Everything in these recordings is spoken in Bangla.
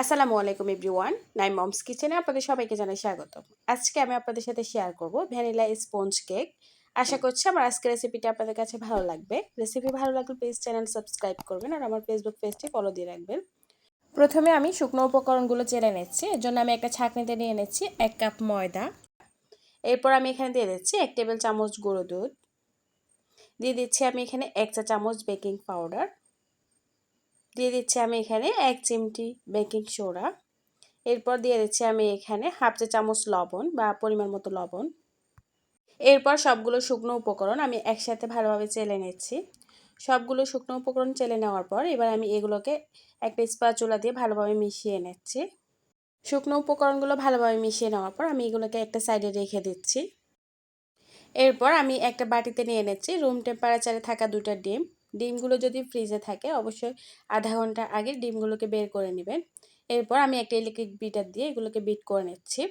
আসসালামু আলাইকুম এভরিওয়ান নাই মমস কিচেনে আপনাদের সবাইকে জানাই স্বাগত। আজকে আমি আপনাদের সাথে শেয়ার করব ভ্যানিলা স্পঞ্জ কেক। আশা করছি আমার আজকের রেসিপিটা আপনাদের কাছে ভালো লাগবে। রেসিপি ভালো লাগলে প্লিজ চ্যানেল সাবস্ক্রাইব করবেন আর আমার ফেসবুক পেজটি ফলো দিয়ে রাখবেন। প্রথমে আমি শুকনো উপকরণগুলো চেলে নিচ্ছি। এর জন্য আমি একটা ছাঁকনিতে নিয়ে নিচ্ছি এক কাপ ময়দা। এরপর আমি এখানে দিয়ে দিচ্ছি এক টেবিল চামচ গুঁড়ো দুধ। দিয়ে দিচ্ছি আমি এখানে এক চা চামচ বেকিং পাউডার দিয়ে দিচ্ছি আমি এখানে এক চিমটি বেকিং সোডা এরপর দিয়ে দিচ্ছি আমি এখানে হাফ চা চামচ লবণ বা পরিমাণ মতো লবণ। এরপর সবগুলো শুকনো উপকরণ আমি একসাথে ভালোভাবে চেলে নিচ্ছি। সবগুলো শুকনো উপকরণ চেলে নেওয়ার পর এবার আমি এগুলোকে একটা স্পাচুলা দিয়ে ভালোভাবে মিশিয়ে নিচ্ছি। শুকনো উপকরণগুলো ভালোভাবে মিশিয়ে নেওয়ার পর আমি এগুলোকে একটা সাইডে রেখে দিচ্ছি। এরপর আমি একটা বাটিতে নিয়ে নিচ্ছি। রুম টেম্পারেচারে থাকা দুটা ডিম। ডিমগুলো যদি ফ্রিজে থাকে, অবশ্যই আধা ঘণ্টা আগে ডিমগুলোকে বের করে নেবেন। এরপর আমি একটা ইলেকট্রিক বিটার দিয়ে এগুলোকে বিট করে নিচ্ছি।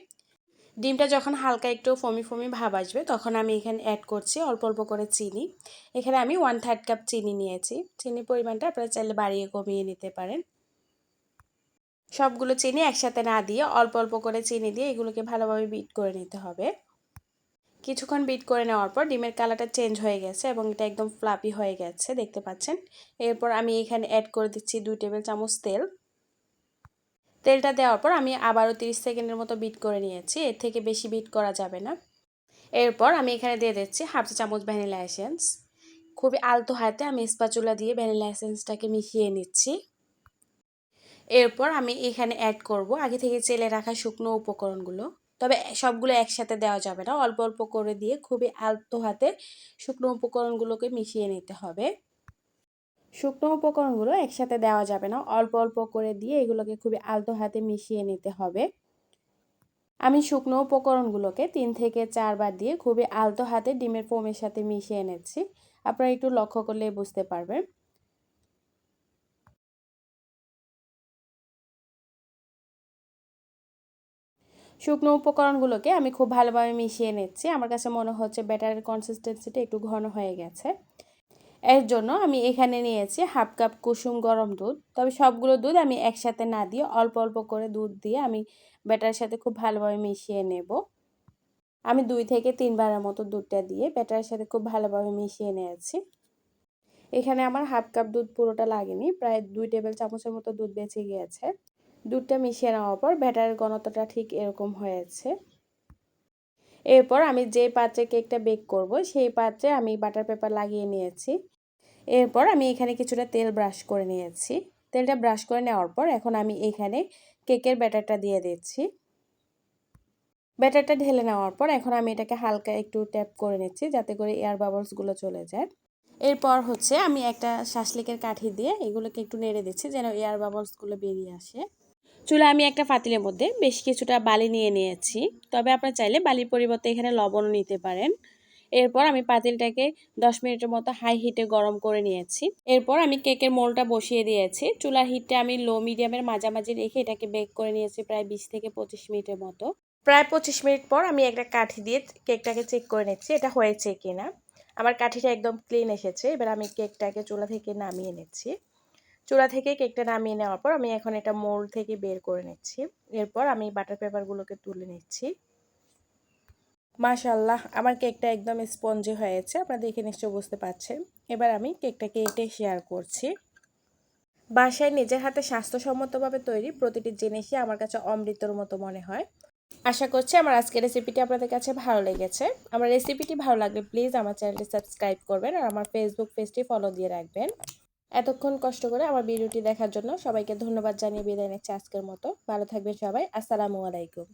ডিমটা যখন হালকা একটু ফমি ফমি ভাব আসবে, তখন আমি এখানে অ্যাড করছি অল্প অল্প করে চিনি। এখানে আমি ওয়ান থার্ড কাপ চিনি নিয়েছি। চিনির পরিমাণটা আপনারা চাইলে বাড়িয়ে কমিয়ে নিতে পারেন। সবগুলো চিনি একসাথে না দিয়ে অল্প অল্প করে চিনি দিয়ে এগুলোকে ভালোভাবে বিট করে নিতে হবে। কিছুক্ষণ বিট করে নেওয়ার পর ডিমের কালারটা চেঞ্জ হয়ে গেছে এবং এটা একদম ফ্লাপি হয়ে গেছে, দেখতে পাচ্ছেন? এরপর আমি এখানে অ্যাড করে দিচ্ছি দুই টেবিল চামচ তেল। তেলটা দেওয়ার পর আমি আবারও 30 সেকেন্ডের মতো বিট করে নিয়েছি, এর থেকে বেশি বিট করা যাবে না। এরপর আমি এখানে দিয়ে দিচ্ছি হাফ চা চামচ ভ্যানিলা এসেন্স খুবই আলতো হাতে আমি স্পাচুলা দিয়ে ভ্যানিলা এসেন্সটাকে মিশিয়ে নিচ্ছি। এরপর আমি এখানে অ্যাড করব আগে থেকে চেলে রাখা শুকনো উপকরণগুলো। তবে সবগুলো একসাথে দেওয়া যাবে না। অল্প অল্প করে দিয়ে খুবই আলতো হাতে শুকনো উপকরণগুলোকে মিশিয়ে নিতে হবে। শুকনো উপকরণগুলো একসাথে দেওয়া যাবে না। অল্প অল্প করে দিয়ে এগুলোকে খুবই আলতো হাতে মিশিয়ে নিতে হবে। আমি শুকনো উপকরণগুলোকে তিন থেকে চারবার দিয়ে খুবই আলতো হাতে ডিমের ফোমের সাথে মিশিয়ে এনেছি আপনারা একটু লক্ষ্য করলে বুঝতে পারবেন। শুকনো উপকরণগুলোকে আমি খুব ভালোভাবে মিশিয়ে নিচ্ছি। আমার কাছে মনে হচ্ছে ব্যাটারের কনসিস্টেন্সিটা একটু ঘন হয়ে গেছে। এর জন্য আমি এখানে নিয়েছি হাফ কাপ কুসুম গরম দুধ। তবে সবগুলো দুধ আমি একসাথে না দিয়ে অল্প অল্প করে দুধ দিয়ে আমি ব্যাটারের সাথে খুব ভালোভাবে মিশিয়ে নেব। আমি দুই থেকে তিনবারের মতো দুধটা দিয়ে ব্যাটারের সাথে খুব ভালোভাবে মিশিয়ে নিয়েছি। এখানে আমার হাফ কাপ দুধ পুরোটা লাগেনি। প্রায় দুই টেবিল চামচের মতো দুধ বেঁচে গিয়েছে। দুধটা মিশিয়ে নেওয়ার পর ব্যাটারের ঘনত্বটা ঠিক এরকম হয়েছে। এরপর আমি যে পাত্রে কেকটা বেক করব, সেই পাত্রে আমি বাটার পেপার লাগিয়ে নিয়েছি। এরপর আমি এখানে কিছুটা তেল ব্রাশ করে নিয়েছি। তেলটা ব্রাশ করে নেওয়ার পর এখন আমি এখানে কেকের ব্যাটারটা দিয়ে দিচ্ছি। ব্যাটারটা ঢেলে নেওয়ার পর এখন আমি এটাকে হালকা একটু ট্যাপ করে নিচ্ছি, যাতে করে এয়ার বাবলসগুলো চলে যায়। এরপর হচ্ছে আমি একটা শাসলিকের কাঠি দিয়ে এগুলোকে একটু নেড়ে দিচ্ছি, যেন এয়ার বাবলসগুলো বেরিয়ে আসে। চুলে আমি একটা পাতিলের মধ্যে বেশ কিছুটা বালি নিয়ে নিয়েছি। তবে আপনারা চাইলে বালির পরিবর্তে এখানে লবণও নিতে পারেন। এরপর আমি পাতিলটাকে দশ মিনিটের মতো হাই হিটে গরম করে নিয়েছি। এরপর আমি কেকের মোলটা বসিয়ে দিয়েছি। চুলার হিটটা আমি লো মিডিয়ামের মাঝামাঝি রেখে এটাকে বেক করে নিয়েছি প্রায় বিশ থেকে পঁচিশ মিনিটের মতো। প্রায় পঁচিশ মিনিট পর আমি একটা কাঠি দিয়ে কেকটাকে চেক করে নিচ্ছি এটা হয়েছে কিনা। আমার কাঠিটা একদম ক্লিন এসেছে। এবার আমি কেকটাকে চুলা থেকে নামিয়ে নিচ্ছি। চূড়া থেকে কেকটা নামিয়ে নেওয়ার পর আমি এখন এটা মোল থেকে বের করে নিচ্ছি। এরপর আমি বাটার পেপারগুলোকে তুলে নিচ্ছি। মাশাল্লাহ আমার কেকটা একদম স্পঞ্জি হয়েছে, আপনারা দেখে নিশ্চয় বুঝতে পারছেন এবার আমি কেকটাকে কেটে শেয়ার করছি। বাসায় নিজের হাতে স্বাস্থ্যসম্মতভাবে তৈরি প্রতিটি জিনিসই আমার কাছে অমৃতর মতো মনে হয়। আশা করছি আমার আজকের রেসিপিটি আপনাদের কাছে ভালো লেগেছে। আমার রেসিপিটি ভালো লাগলে প্লিজ আমার চ্যানেলটি সাবস্ক্রাইব করবেন আর আমার ফেসবুক পেজটি ফলো দিয়ে রাখবেন। এতক্ষণ কষ্ট করে আমার ভিডিওটি দেখার জন্য সবাইকে ধন্যবাদ জানিয়ে বিদায় নিচ্ছি আজকের মতো। ভালো থাকবেন সবাই। আসসালামু আলাইকুম।